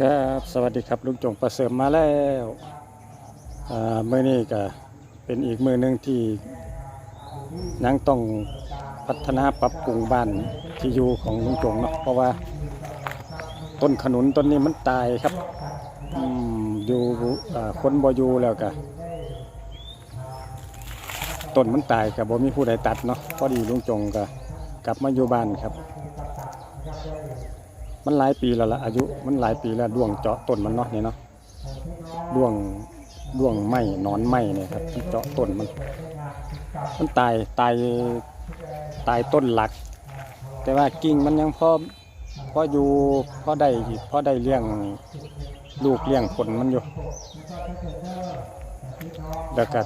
ครับสวัสดีครับลุงจงประเสริมมาแล้วเมื่อนี้ก็เป็นอีกมือหนึ่งที่นังต้องพัฒนาปรับปรุงบ้านที่อยู่ของลุงจงเนาะเพราะว่าต้นขนุนต้นนี้มันตายครับออยู่คนบ่อยู่แล้วก็ต้นมันตายกับบ่มีผู้ใดตัดเนาะพอดีลุงจงก็กลับมาอยู่บ้านครับ มันหลายปีแล้วละอายุ มันหลายปีแล้วด้วงเจาะต้นมันเนาะนี่เนาะด้วงด้วงไหมหนอนไหมเนี่ยครับที่เจาะต้นมัน มันตายตายตายต้นหลัก แต่ว่ากิ่งมันยังพอพออยู่พอได้พอได้เลี้ยงลูกเลี้ยงผลมันอยู่แล้วก็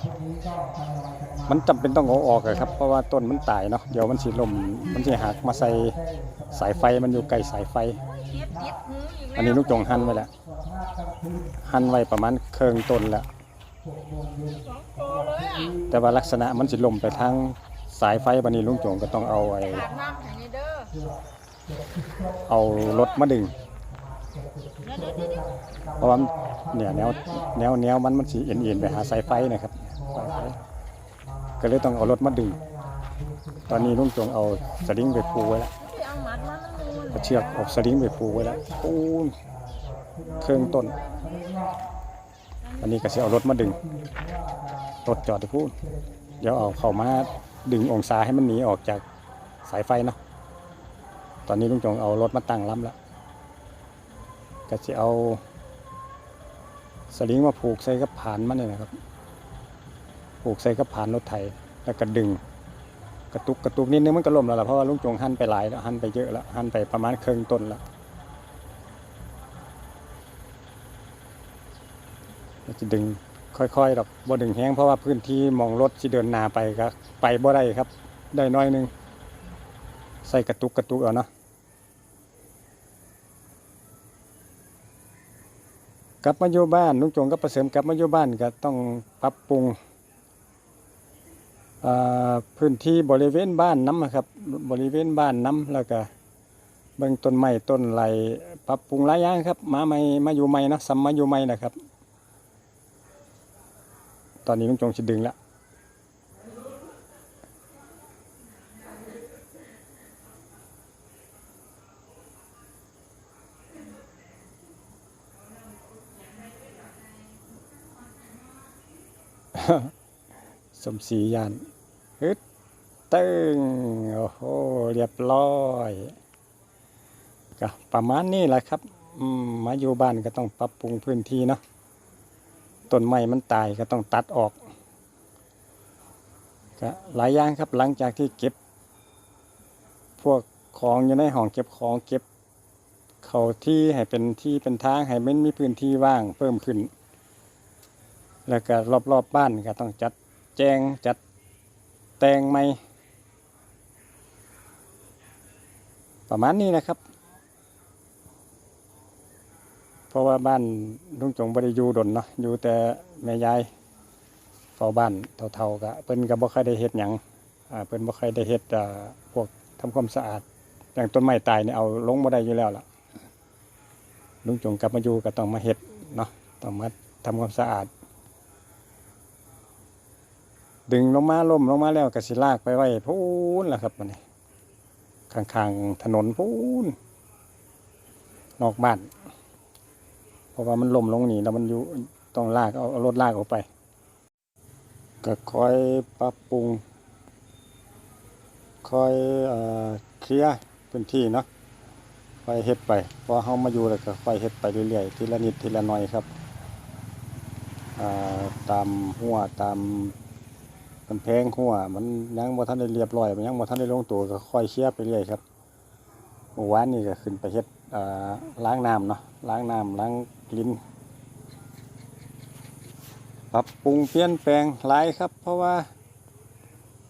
มันจำเป็นต้องเอาออกอะครับเพราะว่าต้นมันตายเนาะเดี๋ยวมันสิลมมันสิหักมาใส่สายไฟมันอยู่ใกล้สายไฟ อันนี้ลูกจงหั่นไว้แล้วหั่นไว้ประมาณเคืองต้นแล้วแต่ว่าลักษณะมันสิลมไปทางสายไฟบันนี้ลุงจงก็ต้องเอาไอ้เอารถมาดึงเพราะว่าเนี่ยแนวแนวแนวมันมันสิเอ็นๆไปหาสายไฟนะครับก็เลยต้องเอารถมาดึง ตอนนี้ลุงจงเอาสลิงไปผูไว้แล้ว เอาเชือกเอาสลิงไปผูกไว้แล้วปูนเครื่องต้น อันนี้ก็สิเอารถมาดึง รถจอดที่พูดเดี๋ยวเอาเข้ามาดึงองศาให้มันหนีออกจากสายไฟเนาะ ตอนนี้ลุงจงเอารถมาตั้งล้ำแล้วก็จะเอาสลิงมาผูกใส่กับผานมันเนี่ยนะครับ ผูกใส่กับผานรถไถแล้วก็ดึง กระตุกกระตุกนิดนึงมันก็ล่มแล้วล่ะเพราะว่าลุงจงหั่นไปหลายแล้วหั่นไปเยอะแล้วหั่นไปประมาณครึ่งต้นแล้วจะดึงค่อยๆดอกบ่ดึงแห้งเพราะว่าพื้นที่มองรถที่เดินนาไปก็ไปบ่ได้ครับ ได้น้อยนึงใส่กระตุกกระตุกเอาเนาะกลับมาอยู่บ้านลุงจงก็ประเสริมกลับมาอยู่บ้านก็ต้องปรับปรุง พื้นที่บริเวณบ้านน้ำครับบริเวณบ้านน้ำแล้วก็เบิ่งต้นไม้ต้นไหลปรับปรุงหลายอย่างครับมาใหม่มาอยู่ใหม่นะซ้ำมาอยู่ใหม่นะครับ ตอนนี้ลุงจงสิดึงละสมศรียาน ฮึดตึงโอ้โหเรียบร้อยก็ประมาณนี้แหละครับมมาอยู่บ้านก็ต้องปรับปรุงพื้นที่เนาะต้นไม้มันตายก็ต้องตัดออกก็หลายอย่างครับหลังจากที่เก็บ พวกของอยู่ในห้องเก็บของเก็บ เขาที่ให้เป็นที่เป็นทางให้มันมีพื้นที่ว่างเพิ่มขึ้น แล้วก็รอบๆบบ้านก็ต้องจัดแจงจัด แตงใหม่ ประมาณนี้นะครับ เพราะว่าบ้านลุงจงบริยูดนเนาะอยู่แต่แม่ยายเฝ้าบ้านเท่าๆก็เพิ่นก็บ่ค่อยได้เฮ็ดหยังอ่าเพิ่นบ่ค่อยได้เฮ็ดอ่าพวกทำความสะอาดอย่างต้นไม้ตายเนี่ยเอาลงบ่ได้อยู่แล้วล่ะลุงจงกลับมาอยู่ก็ต้องมาเฮ็ดเนาะต้องมาทำความสะอาด ดึงลงมาล่มลงมาแล้วก็สิลากไปไว้พูนล่ะครับมันนี่ข้างๆถนนพูนนอกบ้านเพราะว่ามันล่มลงนี่แล้วมันอยู่ต้องลากเอารถลากออกไป ก็คอยปรับปรุงคอยเคลียร์พื้นที่เนาะคอยเฮ็ดไปพอเฮามาอยู่แล้วก็ค่อยเฮ็ดไปเรื่อยๆทีละนิดทีละหน่อยครับตามหัวตาม มันแพงหัวมันยังบ่ทันได้เรียบร้อยมันยังบ่ทันได้ลงตัวก็ค่อยเคลียไปเรื่อยครับเมื่อวานนี่ก็ขึ้นไปเฮ็ดล้างน้ำเนาะล้างน้ำล้างลิ้นปรับปรุงเปลี่ยนแปลงหลายครับ เพราะว่า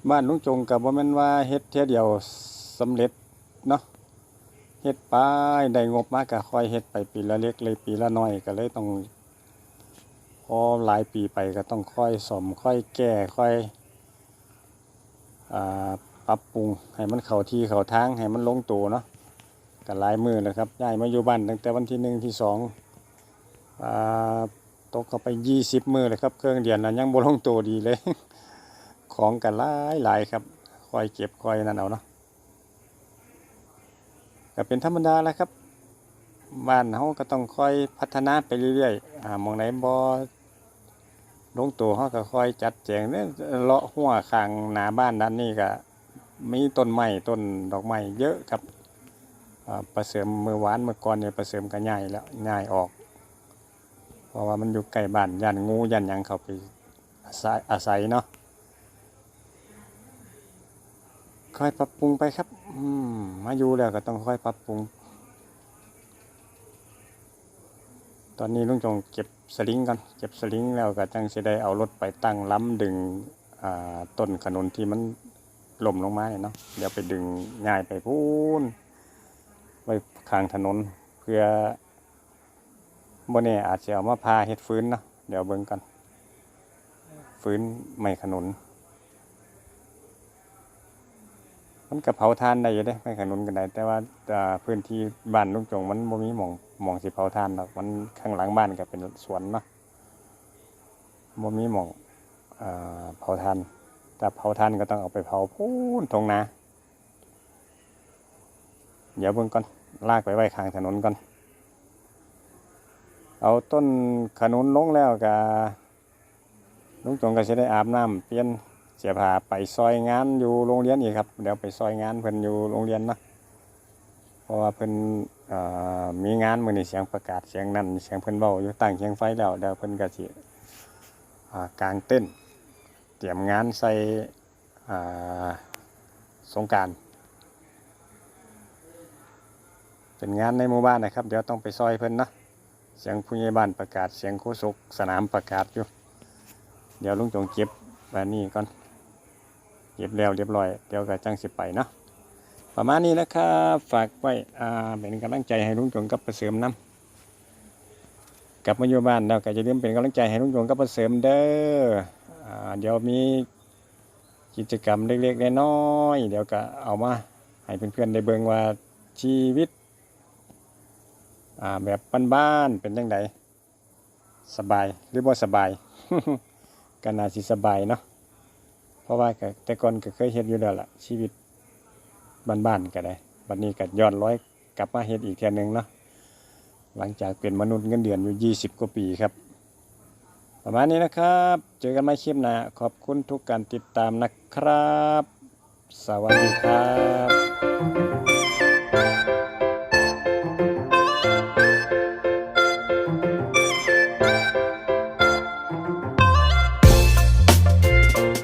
บ้านลุงจงกับบ่แม่นว่าเฮ็ดเท่เดียวสำเร็จเนาะเฮ็ดไปได้งบมากก็ค่อยเฮ็ดไปปีละเล็กเลยปีละน้อยก็เลยต้องพอหลายปีไปก็ต้องค่อยสมค่อยแก้ค่อย ปรับปรุงให้มันเข้าที่เข้าทางให้มันลงตัวเนาะก็หลายมือแล้วครับย้ายมาอยู่บ้านตั้งแต่วันที่หนึ่งที่สองอตกเข้าไปยี่สิบมือเลยครับ เครื่องเดียนนั้นยังบ่ลงตัวดีเลย ของกันหลายหลายครับคอยเก็บคอยนั่นเอาเนาะก็เป็นธรรมดาแล้วครับบ้านเฮาก็ต้องคอยพัฒนาไปเรื่อยๆอมองไหนบ่ ลงตัวเฮาก็ค่อยจัดแจงเนี่ยเลาะหัวข้างหน้าบ้านด้านนี้ก็มีต้นไม้ต้นดอกไม้เยอะครับประเสริมมือหวานเมื่อก่อนเนี่ยประเสริมก็ย้ายแล้วย้ายออก เพราะว่ามันอยู่ใกล้บ้านย่านงูย่านยังเขาไปอาศัยอาศัยเนาะค่อยปรับปรุงไปครับอืมมาอยู่แล้วก็ต้องค่อยปรับปรุง ตอนนี้ลุงจงเก็บ สลิงก่อนเก็บสลิงแล้วก็จังสิได้เอารถไปตั้งล้ำดึงต้นขนุนที่มันล่มลงมาเนาะเดี๋ยวไปดึงง่ายไปพูนไว้ข้างถนนเพื่อบ่แน่อาจจะเอามาพาเฮ็ดฟื้นเนาะเดี๋ยวเบิ่งกันฟื้นไม้ขนุน มันก็เผาทานได้อยู่เด้ไม้ขนุนก็ได้แต่ว่าพื้นที่บ้านลุงจงมันบ่มีหม่อง มองสิเผาทานดอกมันข้างหลังบ้านก็เป็นสวนเนาะบ่มีหมองเผาทานแต่เผาทานก็ต้องเอาไปเผาพูนตรงนาเดี๋ยวเบิ่งก่อนลากไปไว้ข้างถนนก่อนเอาต้นขนุนลงแล้วก็ลุงจงก็สิได้อาบน้ำเปลี่ยนเสียผ้าไปซอยงานอยู่โรงเรียนอีกครับ เดี๋ยวไปซอยงานเพิ่นอยู่โรงเรียนเนาะ เพราะว่าเพิ่นมีงานมื้อนี้เสียงประกาศเสียงนั่นเสียงเพิ่นเว้าอยู่ตั้งเสียงไฟแล้วเดี๋ยวเพิ่นก็สิอ่างเต้น เตรียมงานใส่สงการเป็นงานในหมู่บ้านนะครับ เดี๋ยวต้องไปซอยเพิ่นนะเสียงผู้ใหญ่บ้านประกาศเสียงโฆษกสนามประกาศอยู่ เดี๋ยวลุงจงเก็บแบบนี้ก่อนเรียบแล้วเรียบร้อย เดี๋ยวก็จังสิไปนะ ประมาณนี้นะครับฝากไว้อ่าเป็นกำลังใจให้ลุงจงกับประเสริมน้ำกลับมาอยู่บ้านแล้วก็จะเริ่มเป็นกำลังใจให้ลุงจงกับประเสริมเด้ออ่าเดี๋ยวมีกิจกรรมเล็กๆน้อยๆเดี๋ยวก็เอามาให้เพื่อนๆได้เบิ่งว่าชีวิตอ่าแบบบ้านๆเป็นยังไงสบายหรือบ่สบายก็น่าสิสบายเนาะเพราะว่าแต่ก่อนก็เคยเฮ็ดอยู่แล้วล่ะชีวิต บ้านๆก็ได้บัดนี้ก็ย้อนร้อยกลับมาเฮ็ดอีกเทื่หนึงเนาะหลังจากเป็นมนุษย์เงินเดือนอยู่ 20 กว่าปีครับ ประมาณนี้นะครับ เจอกันใหม่คลิปหน้าขอบคุณทุกการติดตามนะครับ สวัสดีครับ